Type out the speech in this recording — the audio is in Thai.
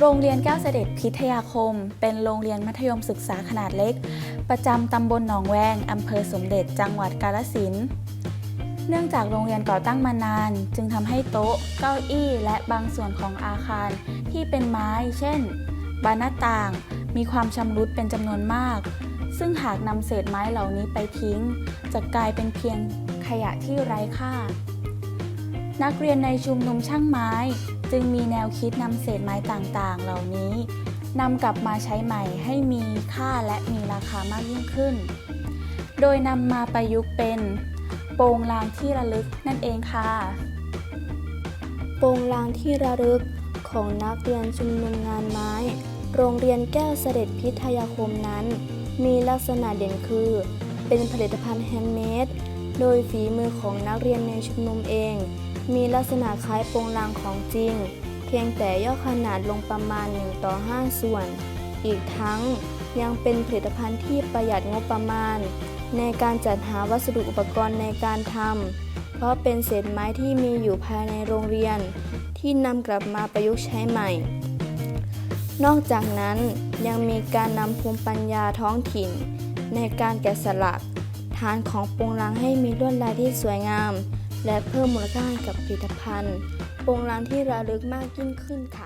โรงเรียนแก้วเสด็จพิทยาคม เป็นโรงเรียนมัธยมศึกษาขนาดเล็ก ประจำตำบลหนองแวงอำเภอสมเด็จจังหวัดกาฬสินธุ์เนื่องจากโรงเรียนก่อตั้งมานาน จึงทำให้โต๊ะ เก้าอี้และบางส่วนของอาคารที่เป็นไม้ เช่น บานหน้าต่าง มีความชำรุดเป็นจำนวนมาก ซึ่งหากนำเศษไม้เหล่านี้ไปทิ้ง จะกลายเป็นเพียงขยะที่ไร้ค่า นักเรียนในชุมนุมช่างไม้ จึงมีแนวคิดนำเศษไม้ต่างๆ เหล่านี้นำกลับมาใช้ใหม่ให้มีค่าและมีราคามากยิ่งขึ้น โดยนำมาประยุกต์เป็นโปรงลางที่ระลึกนั่นเองค่ะ โปรงลางที่ระลึกของนักเรียนชุมนุมงานไม้ โรงเรียนแก้วเสด็จพิทยาคมนั้น มีลักษณะเด่นคือ เป็นผลิตภัณฑ์แฮนด์เมด โดยฝีมือของนักเรียนในชุมนุมเอง มีลักษณะคล้ายโปรงลางของจริง เพียงแต่ย่อขนาดลงประมาณ 1 ต่อ 5 ส่วน อีกทั้งยังเป็นผลิตภัณฑ์ที่ประหยัดงบประมาณ ในการจัดหาวัสดุอุปกรณ์ในการทำเพราะเป็นเศษไม้ที่มีอยู่ภายในโรงเรียน ที่นำกลับมาประยุกต์ใช้ใหม่ นอกจากนั้นยังมีการนำภูมิปัญญาท้องถิ่น ในการแกะสลัก ฐานของปรงลางให้มีลวดลายที่สวยงาม และเพิ่มมูลค่าให้กับผลิตภัณฑ์โปรงลางที่ระลึกมากยิ่งขึ้นค่ะ